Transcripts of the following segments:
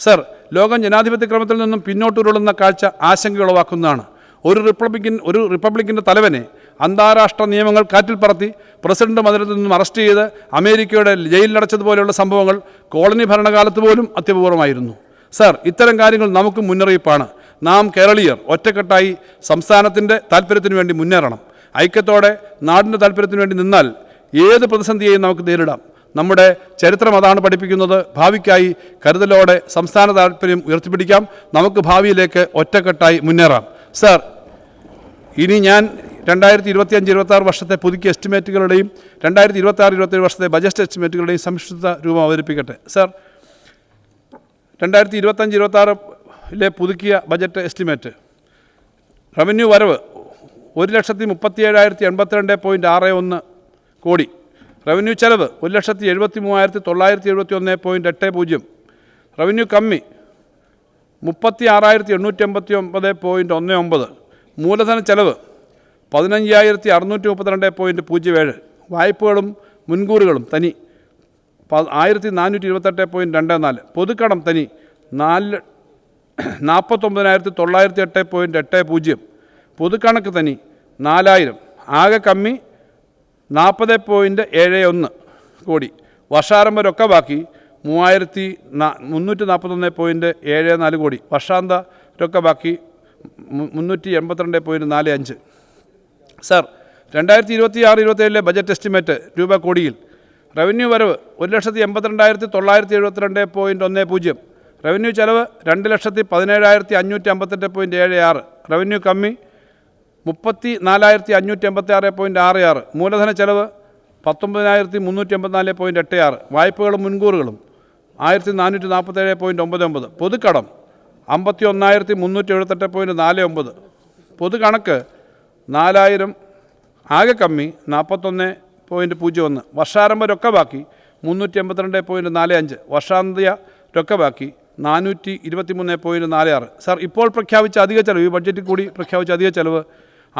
Sir ലോകം ജനാധിപത്യ ക്രമത്തിൽ നിന്നും പിന്നോട്ടുരുളുന്ന കാഴ്ച ആശങ്ക ഉളവാക്കുന്നതാണ് ഒരു റിപ്പബ്ലിക്കൻ ഒരു റിപ്പബ്ലിക്കിന്റെ തലവനെ അന്താരാഷ്ട്ര നിയമങ്ങൾ കാറ്റിൽ പറത്തി പ്രസിഡന്റ് മന്ദിരത്തിൽ നിന്നും അറസ്റ്റ് ചെയ്ത് അമേരിക്കയുടെ ജയിലിലടച്ചതുപോലെയുള്ള സംഭവങ്ങൾ കോളനി ഭരണകാലത്ത് പോലും അത്യപൂർവമായിരുന്നു. സർ ഇത്തരം കാര്യങ്ങൾ നമുക്ക് മുന്നറിയിപ്പാണ്. നാം കേരളീയർ ഒറ്റക്കെട്ടായി സംസ്ഥാനത്തിന്റെ താല്പര്യത്തിന് വേണ്ടി മുന്നേറണം. ഐക്യത്തോടെ നാടിന്റെ താല്പര്യത്തിന് വേണ്ടി നിന്നാൽ ഏത് പ്രതിസന്ധിയെയും നമുക്ക് നേരിടാം. നമ്മുടെ ചരിത്രം അതാണ് പഠിപ്പിക്കുന്നത്. ഭാവിക്കായി കരുതലോടെ സംസ്ഥാന താല്പര്യം ഉയർത്തിപ്പിടിക്കാം. നമുക്ക് ഭാവിയിലേക്ക് ഒറ്റക്കെട്ടായി മുന്നേറാം. സർ ഇനി ഞാൻ രണ്ടായിരത്തി ഇരുപത്തി അഞ്ച് ഇരുപത്തി ആറ് വർഷത്തെ പുതുക്കിയ എസ്റ്റിമേറ്റുകളുടെയും രണ്ടായിരത്തി ഇരുപത്തി ആറ് ഇരുപത്തേഴ് വർഷത്തെ ബജറ്റ് എസ്റ്റിമേറ്റുകളുടെയും സംക്ഷിപ്ത രൂപം അവതരിപ്പിക്കട്ടെ. സർ രണ്ടായിരത്തി ഇരുപത്തഞ്ച് ഇരുപത്തി ആറിലെ പുതുക്കിയ ബജറ്റ് എസ്റ്റിമേറ്റ്. റവന്യൂ വരവ് ഒരു ലക്ഷത്തി മുപ്പത്തി ഏഴായിരത്തി എൺപത്തിരണ്ട് പോയിന്റ് ആറ് ഒന്ന് കോടി. റവന്യൂ ചെലവ് ഒരു ലക്ഷത്തി എഴുപത്തി മൂവായിരത്തി തൊള്ളായിരത്തി എഴുപത്തി ഒന്ന് പോയിന്റ് എട്ട് പൂജ്യം. റവന്യൂ കമ്മി മുപ്പത്തി ആറായിരത്തി എണ്ണൂറ്റി എൺപത്തി ഒമ്പത് പോയിന്റ് ഒന്ന് ഒമ്പത്. മൂലധന ചെലവ് പതിനഞ്ചായിരത്തി അറുന്നൂറ്റി മുപ്പത്തിരണ്ട് പോയിന്റ് പൂജ്യം ഏഴ്. വായ്പകളും മുൻകൂറുകളും തനി ആയിരത്തി നാനൂറ്റി ഇരുപത്തെട്ട് പോയിന്റ് രണ്ട് നാല്. പൊതുക്കടം തനി നാല് നാൽപ്പത്തൊമ്പതിനായിരത്തി തൊള്ളായിരത്തി എട്ട് പോയിന്റ് എട്ട് പൂജ്യം. പൊതുക്കണക്ക് തനി നാലായിരം. ആകെ കമ്മി നാൽപ്പത് പോയിന്റ് ഏഴ് ഒന്ന് കോടി. വർഷാരംഭ രൊക്ക ബാക്കി. മൂവായിരത്തി നാ മുന്നൂറ്റി നാൽപ്പത്തൊന്ന് പോയിന്റ് ഏഴ് നാല് കോടി. വർഷാന്ത രൊക്ക ബാക്കി. മു- മുന്നൂറ്റി എൺപത്തിരണ്ട് പോയിന്റ് നാല് അഞ്ച്. സർ രണ്ടായിരത്തി ഇരുപത്തി ആറ് ഇരുപത്തേഴിലെ ബജറ്റ് എസ്റ്റിമേറ്റ് രൂപ കോടിയിൽ. റവന്യൂ വരവ് ഒരു ലക്ഷത്തി എൺപത്തിരണ്ടായിരത്തി തൊള്ളായിരത്തി എഴുപത്തിരണ്ട് പോയിന്റ് ഒന്ന് പൂജ്യം. റവന്യൂ ചെലവ് രണ്ട് ലക്ഷത്തി പതിനേഴായിരത്തി അഞ്ഞൂറ്റി അമ്പത്തെട്ട് പോയിന്റ് ഏഴ് ആറ്. റവന്യൂ കമ്മി മുപ്പത്തി നാലായിരത്തി അഞ്ഞൂറ്റി എൺപത്തി ആറ് പോയിന്റ് ആറ്. ആറ് മൂലധന ചെലവ് പത്തൊമ്പതിനായിരത്തി മുന്നൂറ്റി എൺപത്തിനാല് പോയിന്റ് എട്ട് ആറ്. വായ്പകളും മുൻകൂറുകളും ആയിരത്തി നാനൂറ്റി നാൽപ്പത്തേഴ് പോയിന്റ് ഒമ്പത് ഒമ്പത്. പൊതുക്കടം അമ്പത്തി ഒന്നായിരത്തി മുന്നൂറ്റി എഴുപത്തെട്ട് പോയിന്റ് നാല് ഒമ്പത്. പൊതുകണക്ക് നാലായിരം ആകെ കമ്മി നാൽപ്പത്തൊന്ന് പോയിന്റ് പൂജ്യം ഒന്ന്. വർഷാരംഭ രൊക്ക ബാക്കി മുന്നൂറ്റി എൺപത്തിരണ്ട് പോയിന്റ് നാല് അഞ്ച്. വർഷാന്ത്യ രൊക്ക ബാക്കി നാനൂറ്റി ഇരുപത്തി മൂന്ന് പോയിന്റ് നാല് ആറ്. സാർ ഇപ്പോൾ പ്രഖ്യാപിച്ച അധിക ചെലവ് ഈ ബഡ്ജറ്റിൽ കൂടി പ്രഖ്യാപിച്ച അധിക ചെലവ്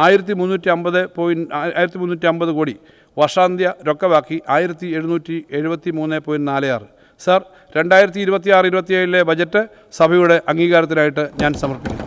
ആയിരത്തി മുന്നൂറ്റി അമ്പത് പോയിന്റ് ആയിരത്തി മുന്നൂറ്റി അമ്പത് കോടി. വർഷാന്ത്യ രൊക്കമാക്കി ആയിരത്തി എഴുന്നൂറ്റി എഴുപത്തി മൂന്ന് പോയിന്റ് നാല് ആറ്. സാർ രണ്ടായിരത്തി ഇരുപത്തി ആറ് ഇരുപത്തിയേഴിലെ ബജറ്റ് സഭയുടെ അംഗീകാരത്തിനായിട്ട് ഞാൻ സമർപ്പിക്കുന്നു.